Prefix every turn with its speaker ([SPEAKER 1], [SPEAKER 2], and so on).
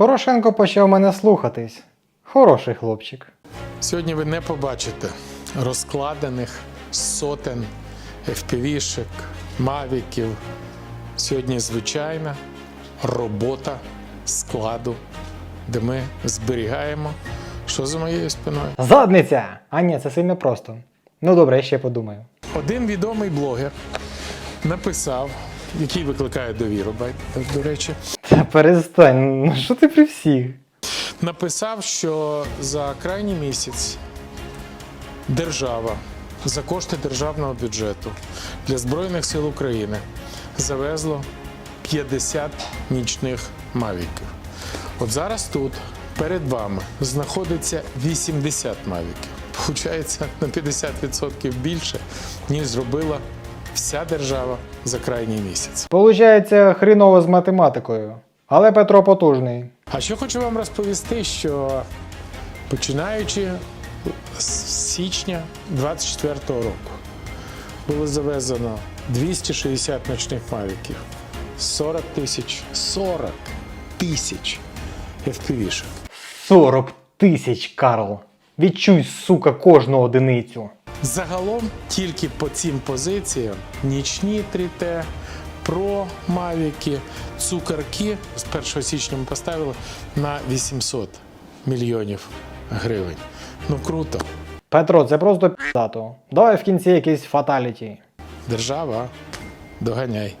[SPEAKER 1] Порошенко почав мене слухатись. Хороший хлопчик.
[SPEAKER 2] Сьогодні ви не побачите розкладених сотень FPV-шек, мавіків. Сьогодні звичайна робота складу, де ми зберігаємо, що за моєю спиною.
[SPEAKER 1] Задниця! А ні, це сильно просто. Ну добре, я ще подумаю.
[SPEAKER 2] Один відомий блогер написав, який викликає довіру, до речі,
[SPEAKER 1] Та перестань, ну що ти при всіх?
[SPEAKER 2] написав, що за крайній місяць держава за кошти державного бюджету для Збройних сил України завезло 50 нічних мавіків. От зараз тут перед вами знаходиться 80 мавіків. Получається на 50% більше, ніж зробила вся держава за крайній місяць.
[SPEAKER 1] Получається хріново з математикою. Але Петро потужний.
[SPEAKER 2] А що хочу вам розповісти, що починаючи з січня 24-го року було завезено 260 ночних мавіків, 40 тисяч 40 тисяч FPV-шок.
[SPEAKER 1] 40 тисяч, Карл. Відчуй, сука, кожну одиницю.
[SPEAKER 2] Загалом тільки по цим позиціям нічні 3Т, про мавіки, цукерки з 1 січня ми поставили на 800 мільйонів гривень. Ну круто.
[SPEAKER 1] Петро, це просто п'ятато. Давай в кінці якийсь фаталіті.
[SPEAKER 2] Держава, доганяй.